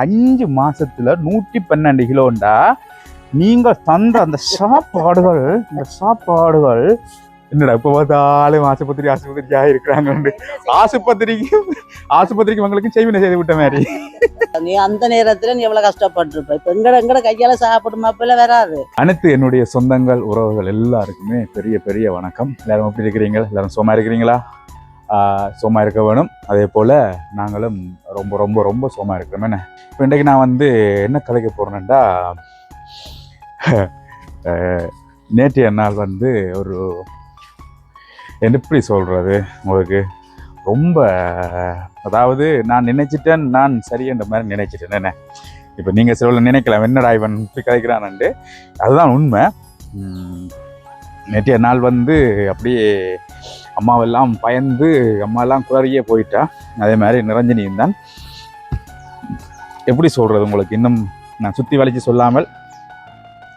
அஞ்சு மாசத்துல நூற்றி பன்னெண்டு கிலோண்டா? நீங்க தந்த அந்த சாப்பாடுகள் இந்த சாப்பாடுகள் என்னடா இப்போ பார்த்தாலும் ஆஸ்பத்திரி ஆஸ்பத்திரியா இருக்கிறாங்க ஆஸ்பத்திரிக்கு ஆஸ்பத்திரிக்கு உங்களுக்கு செய்வினை செய்து விட்ட மாதிரி. நீ அந்த நேரத்துல நீ எவ்வளவு கஷ்டப்பட்டிருப்ப. இப்ப எங்கட எங்கட கையால சாப்பிடுமா அப்பெல்லாம் வராது. அனைத்து என்னுடைய சொந்தங்கள் உறவுகள் எல்லாருக்குமே பெரிய பெரிய வணக்கம். எல்லாரும் எப்படி இருக்கிறீங்க? எல்லாரும் சும்மா இருக்கிறீங்களா? சோமா இருக்க வேணும். அதே போல் நாங்களும் ரொம்ப ரொம்ப ரொம்ப சோமா இருக்கிறோம். என்ன? இப்போ இன்றைக்கு நான் வந்து என்ன கதைக்க போகிறேன்டா நேற்றைய நாள் வந்து ஒரு என்ன எப்படி சொல்கிறது உங்களுக்கு? ரொம்ப அதாவது நான் நினைச்சிட்டேன் நான் சரியன்ற மாதிரி நினைச்சிட்டேன். என்ன? இப்போ நீங்கள் சிலவில் நினைக்கலாம் என்னடா இவன் இப்படி கதைக்கிறான்ட்டு அதுதான் உண்மை. உம், நேற்றைய நாள் வந்து அப்படியே அம்மாவெல்லாம் பயந்து அம்மாவெல்லாம் குளறியே போயிட்டா. அதே மாதிரி நிரஞ்சனியும் தான். எப்படி சொல்கிறது உங்களுக்கு? இன்னும் நான் சுற்றி வளைச்சி சொல்லாமல்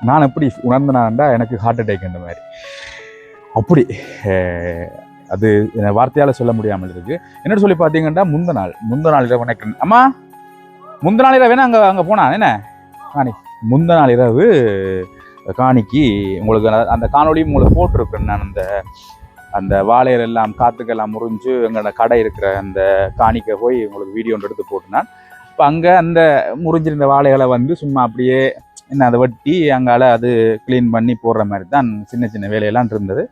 நான் எப்படி உணர்ந்தனான்டா எனக்கு ஹார்ட் அட்டாக் இந்த மாதிரி. அப்படி அது என்னை வார்த்தையால் சொல்ல முடியாமல் இருக்கு. என்னன்னு சொல்லி பார்த்தீங்கன்னா முந்த நாள் முந்த நாள் இரவு எனக்கு அம்மா முந்த நாள் இரவு அங்கே அங்கே போனான் என்ன? காணி. முந்த நாள் இரவு காணிக்கு உங்களுக்கு அந்த- அந்த உங்களுக்கு போட்டிருக்கேன் நான் அந்த அந்த வாழையில எல்லாம் காத்துக்கெல்லாம் முறிஞ்சு எங்களோட கடை இருக்கிற அந்த காணிக்க போய் உங்களுக்கு வீடியோ ஒன்று எடுத்து போட்டுனான். இப்போ அங்கே அந்த முறிஞ்சிருந்த வாழைகளை வந்து சும்மா அப்படியே என்ன அதை வெட்டி அங்கால அது க்ளீன் பண்ணி போடுற மாதிரி தான் சின்ன சின்ன வேலையெல்லாம் இருந்தது.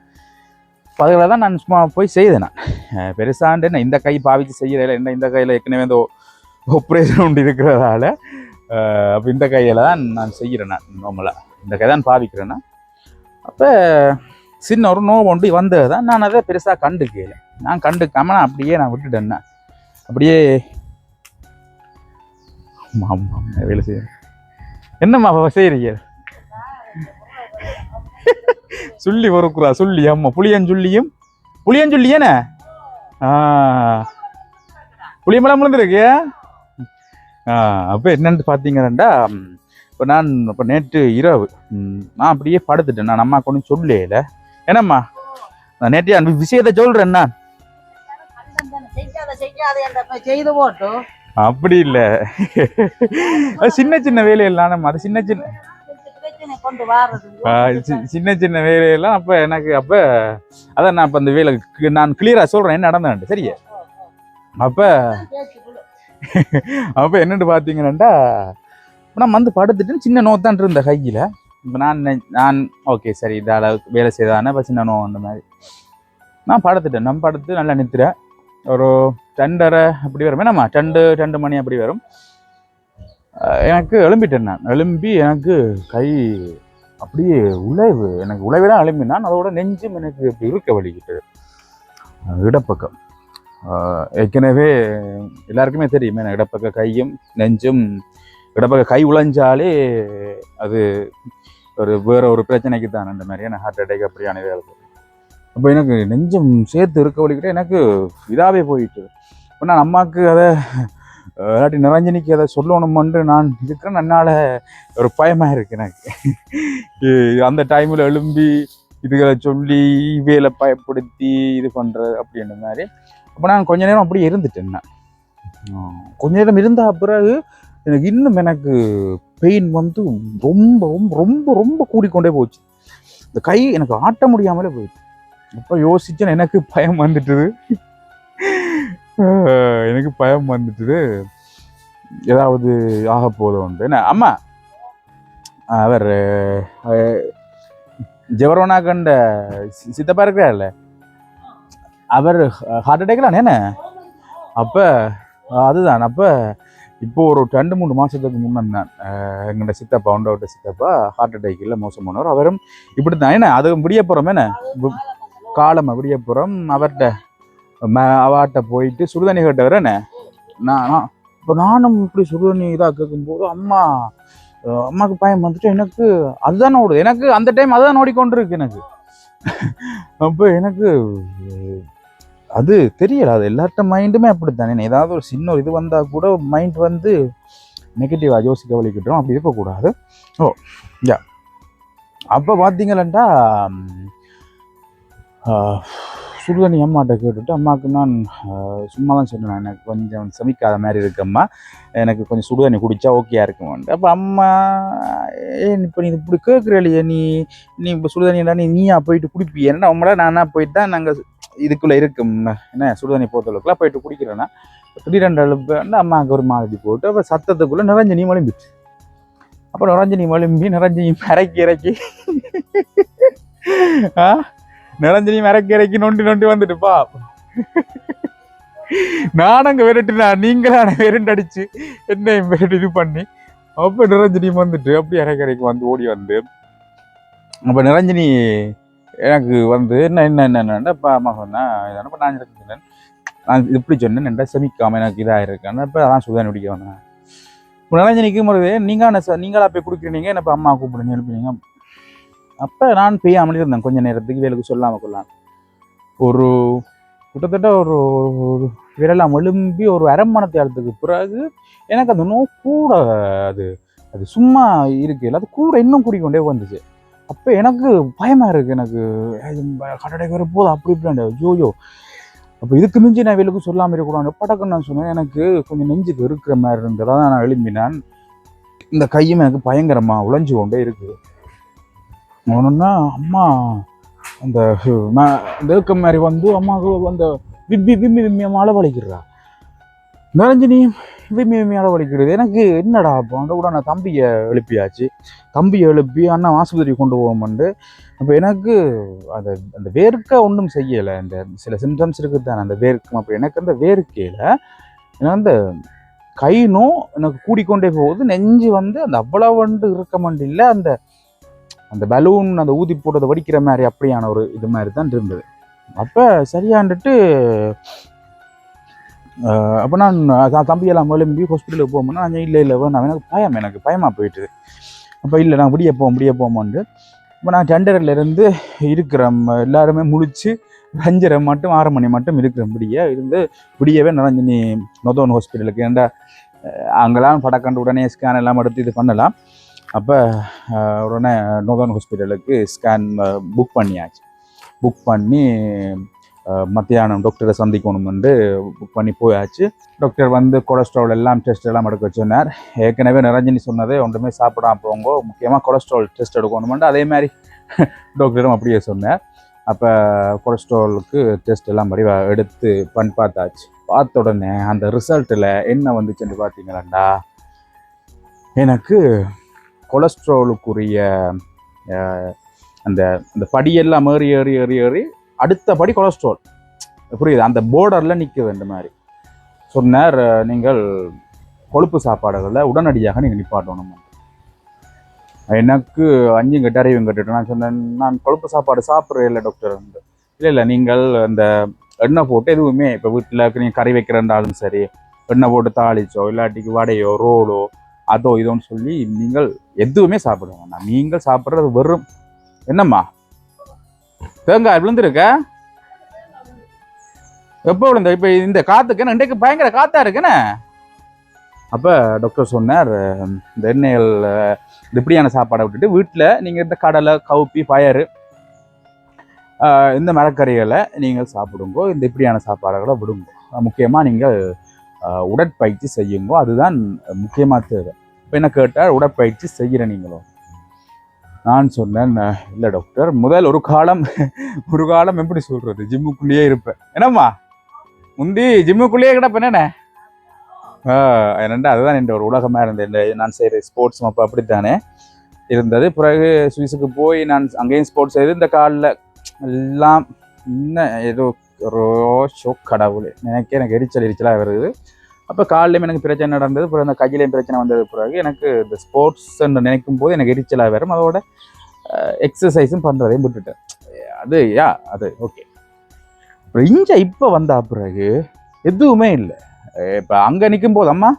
அதில் தான் நான் சும்மா போய் செய்தேன் நான். பெருசாண்டு என்ன இந்த கை பாவிச்சு செய்யறதில்ல என்ன இந்த கையில் ஏற்கனவே இந்த ஒப்ரேஷன் உண்டு இருக்கிறதால அப்போ இந்த கையில் தான் நான் செய்கிறேன் நான் நார்மலாக இந்த கை தான் பாவிக்கிறேன்னா அப்போ சின்ன ஒரு நோவு ஒன்று வந்தது தான். நான் அதை பெருசாக கண்டுக்கல. நான் கண்டுக்காமல் நான் அப்படியே நான் விட்டுட்டேன். அப்படியே ஆமாம் வேலை செய்ய என்னம்மா அவ செய்கிறீங்க சொல்லி பொறுக்குறா சொல்லி ஆமா புளியஞ்சுள்ளியும் புளியஞ்சுள்ளியேண்ணே ஆ. புளியம்பழம் விழுந்துருக்கு. ஆ அப்போ என்னன்னு பார்த்தீங்கன்னா இப்போ நான் இப்போ நேற்று இரவு நான் அப்படியே படுத்துட்டேன். நான் அம்மா கொண்டு சொல்லல. என்னம்மா? நான் நேற்று அந்த விஷயத்தை சொல்கிறேன் நான். செய்து போட்டு அப்படி இல்லை. அது சின்ன சின்ன வேலையெல்லாம் நம்ம அது சின்ன சின்ன சின்ன சின்ன வேலையெல்லாம் அப்போ எனக்கு அப்போ அதான் நான் இப்போ அந்த வேலை நான் கிளியரா சொல்கிறேன் என்ன நடந்தேன்ட்டு சரியா? அப்போ அப்போ என்னன்னு பார்த்தீங்கன்னா நான் வந்து படுத்துட்டு சின்ன நோத்தான் இருந்த கையில். இப்போ நான் நான் ஓகே சரி இதால் வேலை செய்தானே இப்போ சின்ன அந்த மாதிரி. நான் படுத்துட்டேன். நான் படுத்து நல்லா நிறுத்துறேன் ஒரு ரெண்டரை அப்படி வரும். என்னம்மா? ரெண்டு ரெண்டு மணி அப்படி வரும். எனக்கு எழும்பிட்டேன் நான். எழும்பி எனக்கு கை அப்படியே உழைவு எனக்கு உழைவெல்லாம் எழும்பினான். அதோட நெஞ்சும் எனக்கு இப்படி இருக்க வலிக்கிட்டது இடப்பக்கம். ஏற்கனவே எல்லாருக்குமே தெரியுமே எனக்கு இடப்பக்க கையும் நெஞ்சும் இடப்பக்க கை உழைஞ்சாலே அது ஒரு வேற ஒரு பிரச்சனைக்கு தான். அந்த மாதிரியான ஹார்ட் அட்டாக் அப்படியான வேலை அப்போ எனக்கு நெஞ்சம் சேர்த்து இருக்க வலிக்கிட்ட எனக்கு இதாகவே போயிட்டு. இப்போ நான் அம்மாவுக்கு அதை அஹ், இல்லாட்டி நிரஞ்சனிக்கு அதை சொல்லணுமென்று நான் இருக்கிறேன். என்னால் ஒரு பயமாக இருக்கு எனக்கு. அந்த டைமில் எழும்பி இதுகளை சொல்லி இவையில பயப்படுத்தி இது பண்ணுறது அப்படின்ற மாதிரி. அப்போ நான் கொஞ்ச நேரம் அப்படியே இருந்துட்டேன் நான். கொஞ்ச நேரம் இருந்த பிறகு எனக்கு இன்னும் எனக்கு பெயின் வந்து ரொம்ப ரொம்ப ரொம்ப ரொம்ப கூடிக்கொண்டே போச்சு. இந்த கை எனக்கு ஆட்ட முடியாமலே போயிடுச்சு. அப்போ யோசிச்சேன் எனக்கு பயம் வந்துட்டுது. எனக்கு பயம் வந்துட்டுது. ஏதாவது ஆக போதும் என்ன அம்மா அவர் ஜெவரோனா கண்ட சி- சித்தப்பா இருக்கிறார்ல? அவர் ஹார்ட் அட்டாக்லாம் என்ன? அப்போ அதுதான். அப்போ இப்போ ஒரு ரெண்டு மூணு மாதத்துக்கு முன்னாடி தான் எங்களோட சித்தப்பா உண்டோட சித்தப்பா ஹார்ட் அட்டாக்கில் மோசமானவர். அவரும் இப்படி தான் என்ன அது விடிய போகிறோம் என்ன? காலம் விடிய போகிறோம் அவர்கிட்ட அவாட்ட போயிட்டு சுடுதண்ணி கேட்டவர் என்ன? நான் இப்போ நானும் இப்படி சுடுதண்ணி இதாக கேட்கும்போது அம்மா அம்மாவுக்கு பயம் வந்துட்டு எனக்கு அதுதான் ஓடுது. எனக்கு அந்த டைம் அதுதான் ஓடிக்கொண்டு இருக்கு எனக்கு. அப்போ எனக்கு அது தெரியல. அது எல்லார்ட்ட மைண்டுமே அப்படித்தானே? ஏதாவது ஒரு சின்ன ஒரு இது வந்தால் கூட மைண்ட் வந்து நெகட்டிவாக யோசிக்க வலிக்கிட்டோம் அப்படி இருக்கக்கூடாது. ஓ யா. அப்போ பார்த்தீங்களா சுடுதண்ணி அம்மாட்ட கேட்டுட்டு அம்மாவுக்கு நான் சும்மா தான் சொன்னேன். எனக்கு கொஞ்சம் சமிக்காத மாதிரி இருக்கம்மா. எனக்கு கொஞ்சம் சுடுதண்ணி குடிச்சா ஓகேயா இருக்குமான்ட்டு அப்போ அம்மா ஏன் இப்போ நீ இப்படி கேட்குறலையே நீ நீ இப்போ சுடுதண்ணி நீ நீயா போயிட்டு குடிப்பியன்னா உங்கள நானா போயிட்டு தான் நாங்கள் இதுக்குள்ளே இருக்கும். என்ன சுடுதண்ணி போத்தலுக்குலாம் போயிட்டு குடிக்கிறேன்னா திடீரெண்டு அம்மா அம்மாவுக்கு ஒரு மாதிரி போட்டு அப்புறம் சத்தத்துக்குள்ளே நிறைஞ்சு நீ மழும்பிச்சு. அப்போ நிறைஞ்சு நீ மழும்பி நிறைஞ்சு நீ இறக்கி இறக்கி. ஆ? நிறைஞ்சு நீ இறக்கி இறக்கி நொண்டி நொண்டி வந்துட்டுப்பா நான் அங்கே விரட்டுனா நீங்களான விரண்டு அடிச்சு என்னையும் விரட்டு இது பண்ணி அப்போ நிரஞ்சனி வந்துட்டு அப்படி இறக்கி வந்து ஓடி வந்து அப்போ நிரஞ்சனி எனக்கு வந்து என்ன என்ன என்ன அப்பா அம்மா சொன்னேன் இதனால் நான் சொன்னேன். நான் இப்படி சொன்னேன் என்கிட்ட செமிக்காமல் எனக்கு இதாக இருக்கேன் இப்போ அதான் சுதான் பிடிக்க வந்தேன் இப்போ நிரஞ்சனிக்கும் பொழுது நீங்கள் என்ன சார் நீங்களா போய் கொடுக்குறீங்க? என்ன இப்போ அம்மா கூப்பிடுங்க எழுப்பினீங்க அப்போ நான் பெய்யாமல் இருந்தேன். கொஞ்சம் நேரத்துக்கு வேலுக்கு சொல்லாமல் கொள்ளலாம் ஒரு கிட்டத்தட்ட ஒரு ஒரு விரலாம் எழும்பி ஒரு அரமணத்தை பிறகு எனக்கு அந்த நோ கூட அது அது சும்மா இருக்கு. அது கூட இன்னும் கூடிக்கொண்டே வந்துச்சு அப்போ எனக்கு பயமாக இருக்குது எனக்கு. கடடைக்கு வர போதும் அப்படி இப்படி ஜோயோ அப்போ இதுக்கு மிஞ்சி நான் வேலுக்கு சொல்லாமல் இருக்கக்கூடாது படக்குன்னு நான் சொன்னேன். எனக்கு கொஞ்சம் நெஞ்சுக்கு இருக்கிற மாதிரி இருந்ததால் நான் எழும்பினேன் இந்த கையும் எனக்கு பயங்கரமாக உழைஞ்சு கொண்டே இருக்குது ஒன்றுன்னா அம்மா அந்த ம- மாதிரி வந்து அம்மாவுக்கு அந்த விம்மி விம்மி விம்மி அம்மா அளவழிக்கிறா நரஞ்சினி விம்மி விம்மியால் வலிக்கிறது எனக்கு என்னடா அப்போ? அந்த உடனே தம்பியை எழுப்பியாச்சு. தம்பியை எழுப்பி அண்ணா ஆஸ்பத்திரி கொண்டு போவோம்ண்டு. அப்போ எனக்கு அந்த அந்த வேர்க்க ஒன்றும் செய்யலை. இந்த சில சிம்டம்ஸ் இருக்குது தானே அந்த வேர்க்கும். அப்போ எனக்கு அந்த வேர்க்கையில் அந்த கைனும் எனக்கு கூடிக்கொண்டே போகுது. நெஞ்சு வந்து அந்த அவ்வளவு இருக்க இல்லை அந்த அந்த பலூன் அந்த ஊதி போட்டதை வடிக்கிற மாதிரி அப்படியான ஒரு இது மாதிரி தான் இருந்தது. அப்போ சரியாண்டுட்டு அப்போ நான் அதான் தம்பியெல்லாம் எழும்பி ஹாஸ்பிட்டலுக்கு போகும்போது நான் இல்லை இல்லை நான் எனக்கு பயம் எனக்கு பயமாக போயிட்டுது. அப்போ இல்லை நான் விடிய போவோம் விடிய போவோம்ண்டு இப்போ நான் டெண்டரில் இருக்கிற எல்லாருமே முழிச்சு அஞ்சரை மட்டும் ஆறு மணி மட்டும் இருக்கிற விடிய இருந்து விடியவே நிறஞ்சினி நொதோன் ஹாஸ்பிட்டலுக்கு ஏன்டா அஹ் அங்கெல்லாம் படக்கண்டு உடனே ஸ்கேன் எல்லாம் எடுத்து இது பண்ணலாம். அப்போ உடனே நொதோன் ஹாஸ்பிட்டலுக்கு ஸ்கேன் புக் பண்ணியாச்சு. புக் பண்ணி மத்தியானம் டாக்டரை சந்திக்கணும் புக் பண்ணி போயாச்சு. டாக்டர் வந்து கொலஸ்ட்ரால் எல்லாம் டெஸ்ட் எல்லாம் எடுக்க சொன்னார். ஏற்கனவே நிரஞ்சனி சொன்னதே ஒன்றுமே சாப்பிடாம போங்க முக்கியமாக கொலஸ்ட்ரால் டெஸ்ட் எடுக்கணுமெண்டு அதே மாதிரி டாக்டரும் அப்படியே சொன்னார். அப்போ கொலஸ்ட்ராலுக்கு டெஸ்ட் எல்லாம் படி எடுத்து பண்ணி பார்த்தாச்சு. பார்த்த உடனே அந்த ரிசல்ட்டில் என்ன வந்துச்சுன்னு பார்த்தீங்களாண்டா? எனக்கு கொலஸ்ட்ராலுக்குரிய அந்த அந்த படியெல்லாம் ஏறி ஏறி ஏறி ஏறி அடுத்தபடி கொலஸ்ட்ரால் புரியுது? அந்த போர்டரில் நிற்குது இந்த மாதிரி. சொன்னார் நீங்கள் கொழுப்பு சாப்பாடுகளை உடனடியாக நீங்கள் நிப்பாட்டணும். எனக்கு அஞ்சும் கட்டு அறிவும் கட்டுட்டு நான் சொன்னேன் நான் கொழுப்பு சாப்பாடு சாப்பிட்றேன் இல்லை டாக்டர் வந்து இல்லை இல்லை நீங்கள் அந்த எண்ணெய் போட்டு எதுவுமே இப்போ வீட்டில் நீங்கள் கறி வைக்கிறேன்றாலும் சரி எண்ணெய் போட்டு தாளிச்சோ இல்லாட்டிக்கு வடையோ ரோலோ அதோ இதோன்னு சொல்லி நீங்கள் எதுவுமே சாப்பிடுங்க நீங்கள் சாப்பிட்றது வெறும் என்னம்மா? தேங்காய் விழுந்துருக்க? எப்போ விழுந்த? இப்போ இந்த காற்றுக்கு இன்றைக்கு பயங்கர காற்றா இருக்குன்னு அப்போ டாக்டர் சொன்னார் இந்த எண்ணெய்கள் இந்த இப்படியான சாப்பாடை விட்டுட்டு வீட்டில் நீங்கள் இந்த கடலை கவுப்பி பயறு இந்த மரக்கறிகளை நீங்கள் சாப்பிடுங்கோ இந்த இப்படியான சாப்பாடுகளை விடுங்க. முக்கியமாக நீங்கள் உடற்பயிற்சி செய்யுங்கோ. அதுதான் முக்கியமாக தேவை. இப்போ என்ன கேட்டால் உடற்பயிற்சி செய்கிற நீங்களும் நான் சொன்னேன் இல்லை டாக்டர் முதல் ஒரு காலம் ஒரு காலம் எப்படி சொல்கிறது ஜிம்முக்குள்ளேயே இருப்பேன். என்னம்மா? முந்தி ஜிம்முக்குள்ளேயே கிடப்பேன் என்ன என்னண்டா அதுதான் என்ற ஒரு உலகமாக இருந்தது. இந்த நான் செய்கிற ஸ்போர்ட்ஸ் அப்போ அப்படித்தானே இருந்தது. பிறகு சுவிஸுக்கு போய் நான் அங்கேயும் ஸ்போர்ட்ஸ் செய்து இந்த காலில் எல்லாம் இன்னும் ஏதோ ரோ ஷோ கடவுள். எனக்கு எனக்கு எரிச்சல் எரிச்சலாக வருது. அப்போ காலையிலும் எனக்கு பிரச்சனை நடந்தது அப்புறம் அந்த கையிலையும் பிரச்சனை வந்தது. பிறகு எனக்கு இந்த ஸ்போர்ட்ஸ் நினைக்கும் போது எனக்கு எரிச்சலாக வரும். அதோட எக்ஸசைஸும் பண்ணுறதையும் விட்டுட்டேன். அது யா அது ஓகே அப்புறம் இஞ்ச இப்போ வந்தா பிறகு எதுவுமே இல்லை. இப்போ அங்கே நிற்கும் போது அம்மா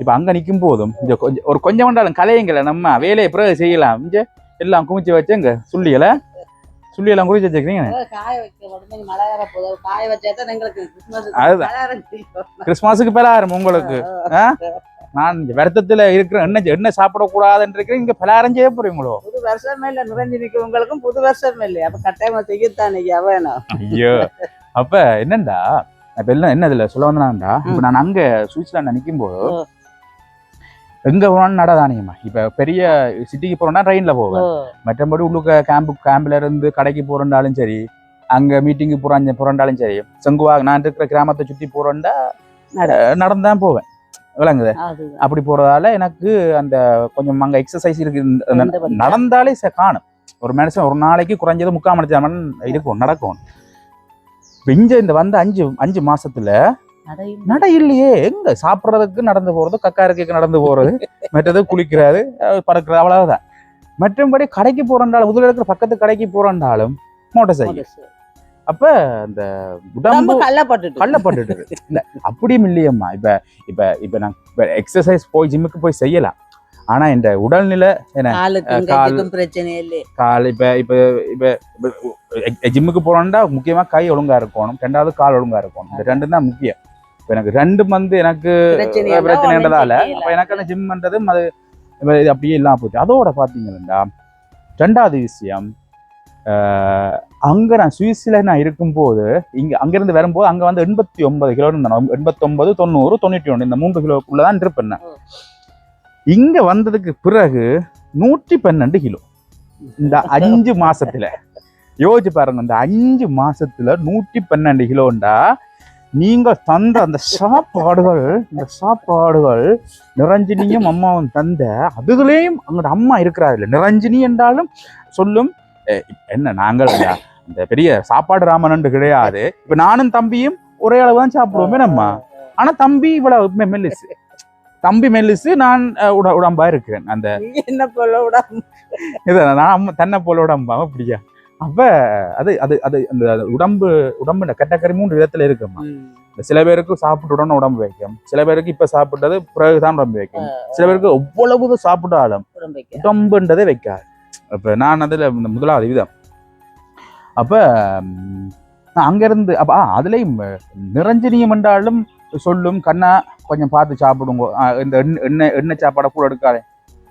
இப்போ அங்கே நிற்கும் போதும் இங்கே கொஞ்சம் ஒரு கொஞ்சம் வந்தாலும் கலையுங்கள நம்ம வேலையை பிறகு செய்யலாம். இங்க எல்லாம் குமிச்சு வச்சுங்க சுள்ளிகளை சுள்ளியெல்லாம் குடிச்சு வச்சுக்கிறீங்க காய வைக்க உடனே மழை வர போதும் காய வச்சா தான் எங்களுக்கு கிறிஸ்மஸ். கிறிஸ்மஸுக்கு பலகாரம் உங்களுக்கு? நான் இந்த வருத்தத்தில் இருக்கிற என்ன என்ன சாப்பிடக்கூடாதுன்னு இருக்கிறேன் இங்கே பலகாரம் செய்ய போறீங்களோ? புது வருஷமே இல்ல நிறைஞ்சு நிற்கிறவங்களுக்கும் புது வருஷமே இல்லையா அப்ப கட்டாயமா செய்யத்தானே வேணும் ஐயோ. அப்ப என்னண்டா? இப்ப எல்லாம் என்ன இதுல சொல்ல வந்தாண்டா இப்ப நான் அங்க சுவிட்சர்லாந்து நிக்கும் போது. எங்க போனாலும் நடதானியம்மா இப்ப பெரிய சிட்டிக்கு போறோம்னா ட்ரெயின்ல போவேன். மற்றபடி உள்ளுக்க கேம்பு கேம்ப்ல இருந்து கடைக்கு போறண்டாலும் சரி அங்க மீட்டிங்கு போறாங்க போறண்டாலும் சரி செங்குவா நான் இருக்கிற கிராமத்தை சுத்தி போறேன்டா நட. நடந்துதான் போவேன். விளங்குது. அப்படி போறதால எனக்கு அந்த கொஞ்சம் அங்க எக்ஸசைஸ் இருக்கு? நடந்தாலே காணும். ஒரு மனுஷன் ஒரு நாளைக்கு குறைஞ்சது முக்கால் மணி நேரம் இருக்கும் நடக்கும். இப்ப இந்த வந்த அஞ்சு அஞ்சு மாசத்துல நட இல்லையே. எங்க? சாப்பிட்றதுக்கு நடந்து போறது கக்கா இருக்கைக்கு நடந்து போறது. மற்றது குளிக்கிறது அஹ் பறக்கிறது அவ்வளவுதான். மற்றபடி கடைக்கு போறண்டாலும் முதல்ல இருக்கிற பக்கத்து கடைக்கு போறண்டாலும் மோட்டார் சைக்கிள். அப்ப இந்த உடம்பு கள்ளப்பட்டுட்டு. இருக்கு. இல்ல அப்படியும் இல்லையம்மா. இப்ப இப்ப இப்ப நான் எக்ஸசைஸ் போய் ஜிம்முக்கு போய் செய்யலாம். ஆனா இந்த உடல்நிலை காலுக்கும் கால். பிரச்சனை இல்லை கால் இப்ப இப்ப இப்ப இப்ப ஜிம்முக்கு போனோம்னா முக்கியமா கை ஒழுங்கா இருக்கணும். ரெண்டாவது கால் ஒழுங்கா இருக்கணும். இந்த ரெண்டும் தான் முக்கியம். இப்ப எனக்கு ரெண்டு வந்து எனக்கு பிரச்சனைன்றதால அப்ப எனக்கு அந்த ஜிம் பண்றதும் அது இப்ப இது அப்படியே இல்லாம போச்சு அதோட பாத்தீங்கன்னா ரெண்டாவது விஷயம் அங்க நான் சுவிஸ்ல நான் இருக்கும்போது இங்க அங்கிருந்து வரும்போது அங்க வந்து எண்பத்தி ஒன்பது கிலோ இருந்தேன் எண்பத்தி ஒன்பது தொண்ணூறு தொண்ணூற்றி ஒன்று இந்த மூன்று கிலோக்குள்ளதான் இருப்பேன் நான். ஓ. இங்க வந்ததுக்கு பிறகு நூற்றி பன்னெண்டு கிலோ இந்த அஞ்சு மாசத்துல யோசிச்சு பாருங்க இந்த அஞ்சு மாசத்துல நூற்றி பன்னெண்டு கிலோண்டா நீங்க தந்த அந்த சாப்பாடுகள் இந்த சாப்பாடுகள் நிரஞ்சினியும் அம்மாவும் தந்த அதுகளையும் அங்கட அம்மா இருக்கிறாரு இல்ல நிரஞ்சினி என்றாலும் சொல்லும் "ஏய், என்ன நாங்கள் இந்த- பெரிய சாப்பாடு ராமனண்டு கிடையாது. இப்ப நானும் தம்பியும் ஒரே அளவு தான் சாப்பிடுவோமே நம்ம. ஆனா தம்பி இவ்வளவு மெ- மெல்லிசு. தம்பி மெல்லிசு நான் உட உடம்பா இருக்கிறேன் அந்த என்ன போல உடம்பு? இதை நான் அம்மா தன்னை போல உடம்பாம அப்படியா? அப்ப அது அது அது அந்த உடம்பு உடம்பு கட்டக்கறி மூன்று விதத்துல இருக்குமா சில பேருக்கு சாப்பிட்ட உடனே உடம்பு வைக்கும். சில பேருக்கு இப்ப சாப்பிட்டது பிறகுதான் உடம்பு வைக்கும். சில பேருக்கு எவ்வளவு சாப்பிட்டாலும் உடம்புன்றதே வைக்காது. அப்ப நான் அதுல முதலாவது விதம். அப்ப அங்கிருந்து அப்ப அதுலயும் நிரஞ்சனியம் என்றாலும் சொல்லும் கண்ணா கொஞ்சம் பார்த்து சாப்பிடுங்க. இந்த எண்ணெய் எண்ணெய் சாப்பாடை கூட எடுக்காதே.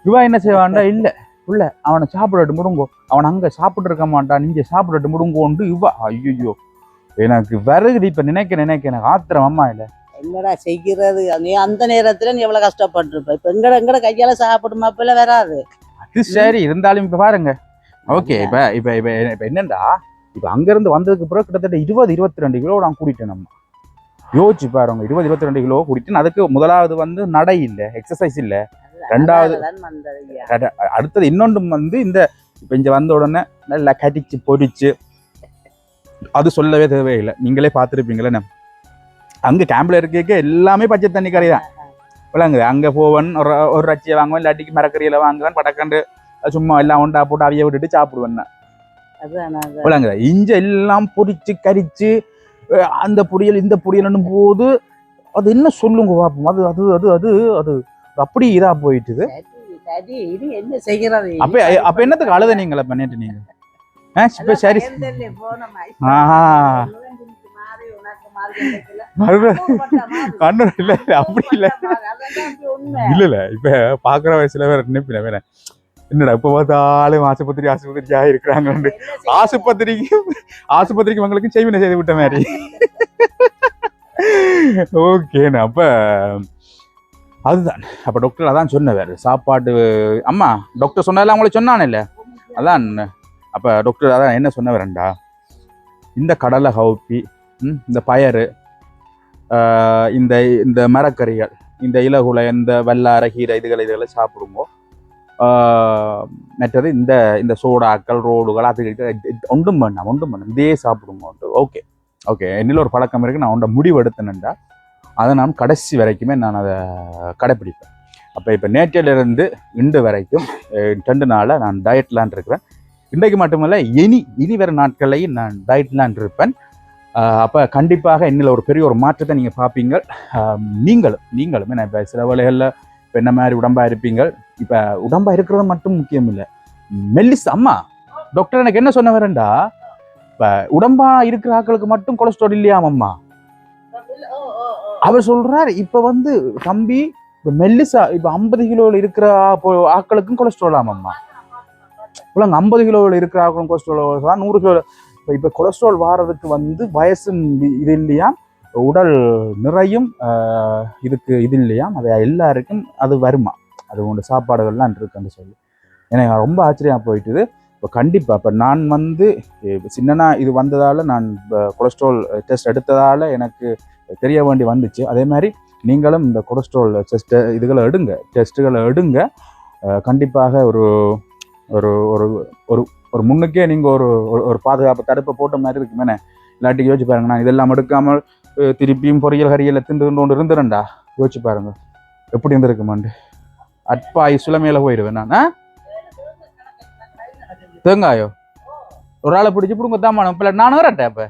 இவா என்ன செய்வான்டா இல்ல. உள்ள அவனை சாப்பிடட்டு முடுங்கோ. அவன் அங்க சாப்பிட்டு இருக்க மாட்டான் நீங்க சாப்பிடட்டு முடுங்கோண்டு இவா. ஐயோ எனக்கு வருகுது இப்ப நினைக்க நினைக்க. எனக்கு ஆத்திரம் அம்மா இல்ல. என்னடா செய்கிறது? நீ அந்த நேரத்துல நீ எவ்வளவு கஷ்டப்பட்டிருப்ப? இப்ப எங்கட எங்கட கையால சாப்பிடுமா அப்பல வராது. அது சரி இருந்தாலும் இப்ப பாருங்க. ஓகே இப்ப இப்ப இப்ப இப்ப என்னண்டா? இப்ப அங்க இருந்து வந்ததுக்கு பிறகு கிட்டத்தட்ட இருபது இருபத்தி ரெண்டு கிலோ நான் கூட்டிட்டேன் நம்ம யோசிச்சு பாருங்க இருபது இருபத்தி ரெண்டு கிலோ கூட்டிட்டு அதுக்கு முதலாவது வந்து நடை இல்ல எக்ஸசைஸ் இல்ல. ரெண்டாவது-. அடுத்தது இன்னொன்றும் வந்து இந்த இப்ப இங்க வந்த உடனே நல்லா கடிச்சு பொரிச்சு அது சொல்லவே தேவையில்லை. நீங்களே பார்த்துருப்பீங்களே அங்க கேம்ப்ல இருக்க எல்லாமே பச்சை தண்ணி கறி தான். விளங்குது. அங்க போவன் ஒரு ஒரு ரச்சியை வாங்குவேன் இல்லாட்டிக்கு மரக்கறியில வாங்குவேன் படக்கண்டு சும்மா எல்லாம் ஒண்டா போட்டு அவிய விட்டுட்டு சாப்பிடுவேன். விளங்குது. இஞ்ச எல்லாம் பொரிச்சு கரிச்சு அந்த பொரியல் இந்த பொரியல்னும் போது அது என்ன சொல்லுங்க பாப்போம். அது அது அது அது அது அப்படி இதா போயிட்டுது. சரி, சரி, இது என்ன செய்கிறது அப்ப அப்ப என்னத்துக்கு அழுத நீங்கள பண்ணிட்டு நீங்க? இப்ப சரி. கண்ணு இல்ல அப்படி இல்ல. இல்ல இல்ல இப்ப பாக்குற வயசுல வேற நினைப்பின வேற. என்னடா இப்ப பார்த்தாலும் ஆஸ்பத்திரி ஆஸ்பத்திரியா இருக்கிறாங்க? ஆஸ்பத்திரிக்கு ஆஸ்பத்திரிக்கு உங்களுக்கு செய்வினை செய்து விட்ட மாதிரி. ஓகேண்ணா அப்ப அதுதான். அப்போ டாக்டர் அதான் சொன்னவர் சாப்பாடு அம்மா டாக்டர் சொன்னதெல்லாம் உங்களுக்கு சொன்னானே இல்லை? அதான். அப்போ டாக்டர் அதான் என்ன சொன்னவரண்டா இந்த கடலை கவுப்பி இந்த பயறு இந்த இந்த மரக்கறிகள் இந்த இலகுலை இந்த வெள்ளார கீரை இதுகளை இதுகளை சாப்பிடுங்கோ. மற்றது இந்த இந்த சோடாக்கள் ரோடுகள் அது ஒன்றும் வேண்டாம் ஒன்றும் வேண்டாம். இதே சாப்பிடுங்க ஓகே. ஓகே. என்னில் ஒரு பழக்கம் இருக்குது நான் உண்ட முடிவு எடுத்தேன்டா அதை நான் கடைசி வரைக்குமே நான் அதை கடைப்பிடிப்பேன். அப்போ இப்போ நேற்றிலிருந்து இன்று வரைக்கும் ரெண்டு நாளாக நான் டயட்லான் இருக்கிறேன். இன்றைக்கு மட்டுமல்ல இனி இனி வர நாட்களையும் நான் டயட்லான் இருப்பேன். அப்போ கண்டிப்பாக என்னில் ஒரு பெரிய ஒரு மாற்றத்தை நீங்கள் பார்ப்பீங்க. நீங்களும் நீங்களும் நான் இப்போ சில வேலைகளில் இப்போ என்ன மாதிரி உடம்பாக இருப்பீங்க? இப்போ உடம்பாக இருக்கிறது மட்டும் முக்கியம் இல்லை. மெல்லிஸ் அம்மா டாக்டர் எனக்கு என்ன சொன்ன வரேன்டா இப்போ உடம்பாக இருக்கிற ஆட்களுக்கு மட்டும் கொலஸ்ட்ரால் இல்லையாமம்மா அவர் சொல்றார் இப்ப வந்து தம்பி இப்போ மெல்லிசா இப்போ ஐம்பது கிலோவில் இருக்கிற ஆக்களுக்கும் கொலஸ்ட்ரால் ஆமாம்மா. இல்லைங்க ஐம்பது கிலோவில் இருக்கிற ஆக்களும் கொலஸ்ட்ரால் நூறு கிலோ. இப்போ இப்போ கொலஸ்ட்ரால் வாரதுக்கு வந்து வயசும் இது இல்லையா? உடல் நிறையும் இதுக்கு இது இல்லையா? அது எல்லாருக்கும் அது வருமா? அது உண்டு சாப்பாடுகள்லாம் இருக்குன்னு சொல்லி. எனக்கு ரொம்ப ஆச்சரியமாக போயிட்டுது. இப்போ கண்டிப்பாக இப்போ நான் வந்து சின்னனா இது வந்ததால் நான் கொலஸ்ட்ரால் டெஸ்ட் எடுத்ததால் எனக்கு தெரிய வேண்டி வந்துச்சு. அதே மாதிரி நீங்களும் இந்த கொலஸ்ட்ரால் செஸ்ட்டு இதுகளை எடுங்க. டெஸ்ட்டுகளை எடுங்க. கண்டிப்பாக ஒரு ஒரு ஒரு ஒரு ஒரு முன்னுக்கே நீங்கள் ஒரு ஒரு- பாதுகாப்பு தடுப்பை போட்ட மாதிரி இருக்குமேனே இல்லாட்டி யோசிச்சு பாருங்க நான் இதெல்லாம் எடுக்காமல் திருப்பியும் பொரியல் கறியில் திண்டு திண்டு கொண்டு இருந்துறேன்டா. யோசிச்சு பாருங்க எப்படி இருந்திருக்குமாண்டு. அட்பாய் சுலமையில் போயிடுவேன் நான் தேங்காயோ? ஒரு ஆளை பிடிச்சி பிடுங்க தான் இப்போ நானும் வரட்டேன் இப்போ.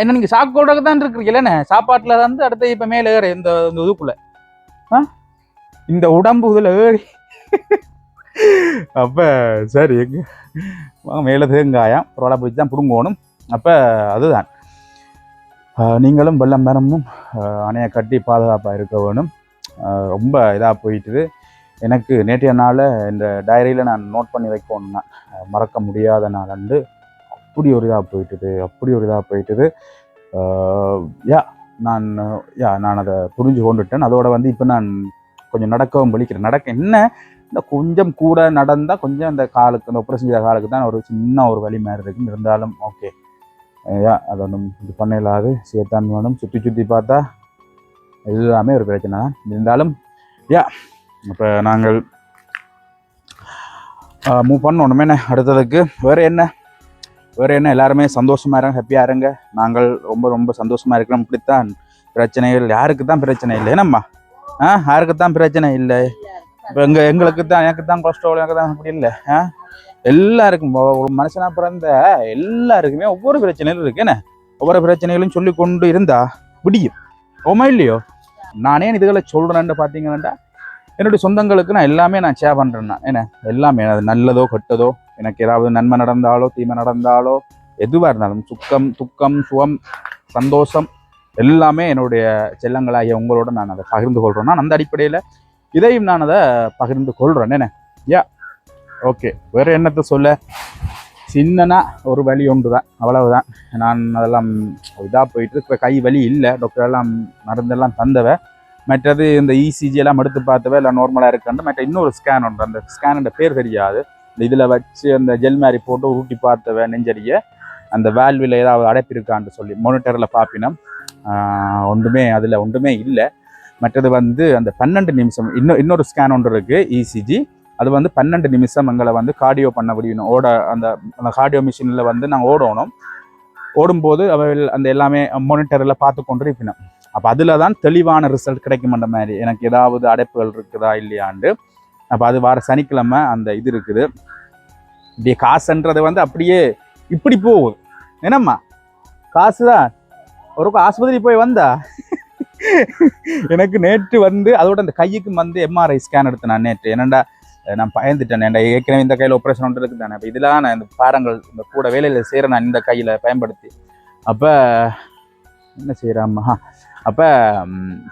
என்ன நீங்கள் சாக்கோட தான் இருக்கிறீங்களே சாப்பாட்டில் வந்து அடுத்து இப்போ மேலே ஏற இந்த இந்த இதுக்குள்ள. ஆ? இந்த உடம்பு இதில் ஏறி. அப்போ சரி எங்க? மேலே தேங்காயம் ரோடா ஆளை பிடிச்சி தான் பிடுங்கணும். அப்போ அதுதான். நீங்களும் வெள்ளம் மரமும் அணையை கட்டி பாதுகாப்பாக இருக்க வேணும். ரொம்ப இதாக போயிட்டுது. எனக்கு நேற்றைய நாள் இந்த டைரியில் நான் நோட் பண்ணி வைக்கணும்னா மறக்க முடியாத நாள் அண்டு அப்படி ஒரு இதாக போயிட்டுது அப்படி ஒரு இதாக போயிட்டுது. யா நான் யா நான் அதை புரிஞ்சு கொண்டுட்டேன் அதோட வந்து இப்போ நான் கொஞ்சம் நடக்கவும் வலிக்கிறேன் நடக்க என்ன? இந்த கொஞ்சம் கூட நடந்தால் கொஞ்சம் அந்த காலுக்கு இந்த ஆப்ரேஷன் செய்த காலுக்கு தான் ஒரு சின்ன ஒரு வழி மாதிரி இருக்கும். இருந்தாலும் ஓகே யா அதை ஒன்றும் இது பண்ண இல்லாது சேர்த்தான் வேணும். சுற்றி சுற்றி பார்த்தா எல்லாமே ஒரு பிரச்சனை தான். இருந்தாலும் யா இப்போ நாங்கள் மூவ் பண்ணணுமே. என்ன அடுத்ததுக்கு வேறு என்ன? வேறு என்ன எல்லாருமே சந்தோஷமாக இருங்க ஹாப்பியாக இருங்க. நாங்கள் ரொம்ப ரொம்ப சந்தோஷமாக இருக்கிறோம். இப்படித்தான் பிரச்சனைகள் யாருக்கு தான் பிரச்சனை இல்லை. என்னம்மா? ஆ யாருக்கு தான் பிரச்சனை இல்லை? இப்போ எங்கள் எங்களுக்கு தான் எனக்கு தான் கொலஸ்ட்ரால் எனக்கு தான் அப்படி இல்லை. ஆ? எல்லாருக்கும் மனுஷனாக ஒரு பிறந்த எல்லாருக்குமே ஒவ்வொரு பிரச்சனையும் இருக்கு. என்ன? ஒவ்வொரு பிரச்சனைகளும் சொல்லி கொண்டு இருந்தா முடியும் ஓமா இல்லையோ? நானே இதுகளை சொல்கிறேன்னு பார்த்தீங்கன்னா என்னுடைய சொந்தங்களுக்கு நான் எல்லாமே நான் ஷேர் பண்ணுறேன்னா என்ன? எல்லாமே. அது நல்லதோ கெட்டதோ எனக்கு ஏதாவது நன்மை நடந்தாலோ தீமை நடந்தாலோ எதுவாக இருந்தாலும் சுக்கம் துக்கம் சுகம் சந்தோஷம் எல்லாமே என்னுடைய செல்லங்களாகிய உங்களோட நான் அதை பகிர்ந்து கொள்கிறேன் நான் அந்த அடிப்படையில் இதையும் நான் அதை பகிர்ந்து கொள்கிறேன் என்ன? யா. ஓகே. வேறு என்னத்தை சொல்ல? சின்னனா ஒரு வழி ஒன்று தான் அவ்வளவுதான். நான் அதெல்லாம் இதாக போயிட்டு இப்போ கை வலி இல்லை. டாக்டர் எல்லாம் மருந்தெல்லாம் தந்தவ. மற்றது இந்த இசிஜி எல்லாம் எடுத்து பார்த்தவ இல்லை நார்மலாக இருக்கான்னு மற்ற இன்னொரு ஸ்கேன் ஒன்று அந்த ஸ்கேனோட பேர் தெரியாது. இதில் வச்சு அந்த ஜெல் மாதிரி போட்டு ஊட்டி பார்த்த நெஞ்சறிய அந்த வேல்வில் ஏதாவது அடைப்பு இருக்கான்னு சொல்லி மானிட்டரில் பார்ப்பினோம் ஒன்றுமே அதில் ஒன்றுமே இல்லை. மற்றது வந்து அந்த பன்னெண்டு நிமிஷம் இன்னும் இன்னொரு ஸ்கேன் ஒன்று இருக்குது இசிஜி அது வந்து பன்னெண்டு நிமிஷம் எங்களை வந்து கார்டியோ பண்ண முடியணும். ஓட அந்த அந்த கார்டியோ மிஷினில் வந்து நாங்கள் ஓடணும். ஓடும்போது அவள் அந்த எல்லாமே மானிட்டரில் பார்த்து கொண்டு இருப்பினோம் அப்போ அதில் தான் தெளிவான ரிசல்ட் கிடைக்குமன்ற மாதிரி. எனக்கு ஏதாவது அடைப்புகள் இருக்குதா இல்லையாண்டு அப்போ அது வார சனிக்கிழமை அந்த இது இருக்குது. இப்படியே காசுன்றது வந்து அப்படியே இப்படி போகுது. என்னம்மா? காசு தான் ஒரு ஆஸ்பத்திரி போய் வந்தா? எனக்கு நேற்று வந்து அதோட அந்த கையுக்கு வந்து எம்ஆர்ஐ ஸ்கேன் எடுத்தேன் நான் நேற்று. என்னடா நான் பயந்துட்டேன். ஏன்டா ஏற்கனவே இந்த கையில் ஆப்ரேஷன் ஒன்று இருக்குது தானே அப்போ இதெல்லாம் நான் இந்த பாரங்கள் இந்த கூட வேலையில் செய்கிறேன் நான் இந்த கையில் பயன்படுத்தி. அப்போ என்ன செய்கிறாம்மா அப்போ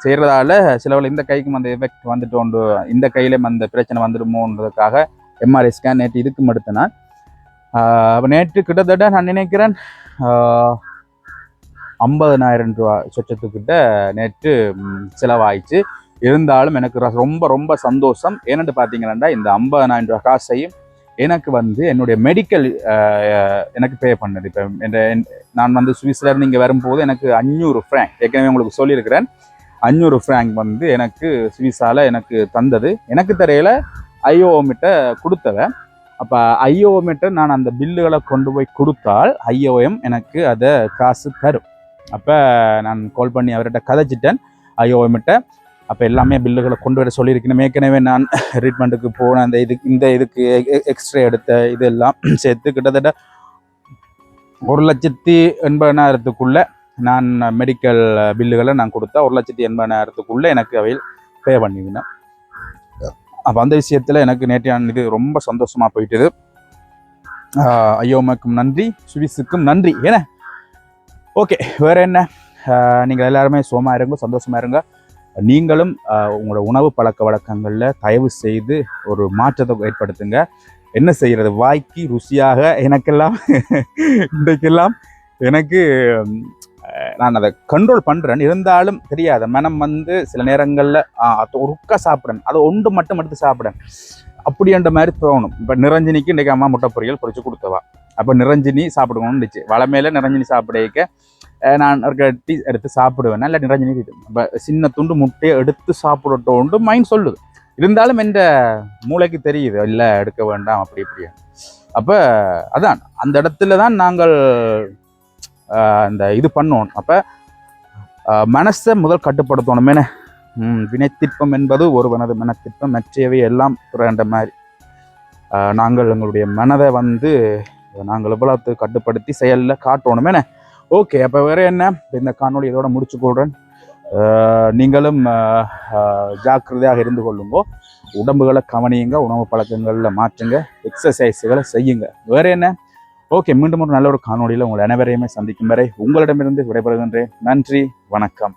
செய்கிறதால சிலவில் இந்த கைக்கும் அந்த எஃபெக்ட் வந்துட்டு உண்டு. இந்த கையிலையும் அந்த பிரச்சனை வந்துடுமோன்றதுக்காக எம்ஆர்ஐ ஸ்கேன் நேற்று இதுக்கும் எடுத்தேன் நான் அப்போ நேற்று கிட்டத்தட்ட நான் நினைக்கிறேன் ஐம்பதனாயிரம் ரூபா சொச்சத்துக்கிட்ட நேற்று செலவாயிடுச்சு இருந்தாலும் எனக்கு ரொம்ப ரொம்ப சந்தோஷம். ஏன்னு பார்த்தீங்கன்னா இந்த ஐம்பதனாயிரம் ரூபா காசையும் எனக்கு வந்து என்னுடைய மெடிக்கல் எனக்கு பே பண்ணது. இப்போ நான் வந்து சுவிஸ்லேருந்து இங்கே வரும்போது எனக்கு அஞ்சூறு ஃப்ராங்க் ஏற்கனவே உங்களுக்கு சொல்லியிருக்கிறேன். அஞ்சூறு ஃப்ராங்க் வந்து எனக்கு சுவிஸால் எனக்கு தந்தது. எனக்கு தெரியல ஐஓஎம்கிட்ட கொடுத்தவ. அப்போ ஐஓஎம்கிட்ட நான் அந்த பில்லுகளை கொண்டு போய் கொடுத்தால் ஐஓஎம் எனக்கு அதை காசு தரும். அப்போ நான் கால் பண்ணி அவர்கிட்ட கதைச்சிட்டேன். ஐஓஎம்கிட்ட அப்போ எல்லாமே பில்லுகளை கொண்டு வர சொல்லியிருக்கணும். ஏற்கனவே நான் ட்ரீட்மெண்ட்டுக்கு போன அந்த இதுக்கு இந்த இதுக்கு எக்ஸ்ரே எடுத்த இதெல்லாம் சேர்த்து கிட்டத்தட்ட ஒரு லட்சத்தி எண்பதாயிரத்துக்குள்ள நான் மெடிக்கல் பில்லுகளை நான் கொடுத்தா ஒரு லட்சத்தி எண்பதாயிரத்துக்குள்ள எனக்கு அவையில் பே பண்ணிவினேன் அப்போ அந்த விஷயத்தில் எனக்கு நேற்றையான இது ரொம்ப சந்தோஷமாக போயிட்டுது. ஐயோமாக்கும் நன்றி சுவிஸுக்கும் நன்றி. ஏன்னா ஓகே வேற என்ன? நீங்கள் எல்லாருமே சோமா இருங்க சந்தோஷமா இருங்க. நீங்களும் உங்களோட உணவு பழக்க வழக்கங்களில் தயவு செய்து ஒரு மாற்றத்தை ஏற்படுத்துங்க. என்ன செய்கிறது வாய்க்கு ருசியாக எனக்கெல்லாம் இன்றைக்கெல்லாம் எனக்கு நான் அதை கண்ட்ரோல் பண்ணுறேன் இருந்தாலும் தெரியாத. மனம் வந்து சில நேரங்களில் ஒருக்கா சாப்பிடணும் அதை ஒன்று மட்டும் எடுத்து சாப்பிடணும் அப்படின்ற மாதிரி தோணும். இப்போ நிரஞ்சினிக்கு இன்றைக்கி அம்மா முட்டை பொரியல் பொறிச்சு கொடுத்தவா. அப்போ நிரஞ்சினி சாப்பிடுவோம்னு இருந்துச்சு. வளமையில நிரஞ்சினி சாப்பிடக்க நான் ஒரு டீ எடுத்து சாப்பிடுவேன் நல்ல நிரஞ்சினி இப்போ சின்ன துண்டு முட்டையை எடுத்து சாப்பிடட்டோண்டு மைண்ட் சொல்லுது இருந்தாலும் எந்த மூளைக்கு தெரியுது இல்லை எடுக்க வேண்டாம் அப்படி இப்படி அப்போ அதான் அந்த இடத்துல தான் நாங்கள் அந்த இது பண்ணுவோம் அப்போ மனசை முதல் கட்டுப்படுத்தணுமே வினைத்திற்பம் என்பது ஒருவனது மனத்திற்பம் மற்றவை எல்லாம் பிறன்ற மாதிரி நாங்கள் எங்களுடைய மனதை வந்து நாங்கள் எவ்வளவு கட்டுப்படுத்தி செயலில் காட்டணும் என்ன ஓகே அப்போ வேற என்ன? இந்த காணொலி இதோட முடிச்சு கொள்றேன். நீங்களும் ஜாக்கிரதையாக இருந்து கொள்ளுங்கோ. உடம்புகளை கவனியுங்க உணவு பழக்கங்களில் மாற்றுங்க எக்ஸசைஸுகளை செய்யுங்க. வேற என்ன? ஓகே மீண்டும் ஒரு நல்ல ஒரு காணொலியில் உங்களை அனைவரையுமே சந்திக்கும் வரை உங்களிடமிருந்து விடைபெறுகின்றேன். நன்றி வணக்கம்.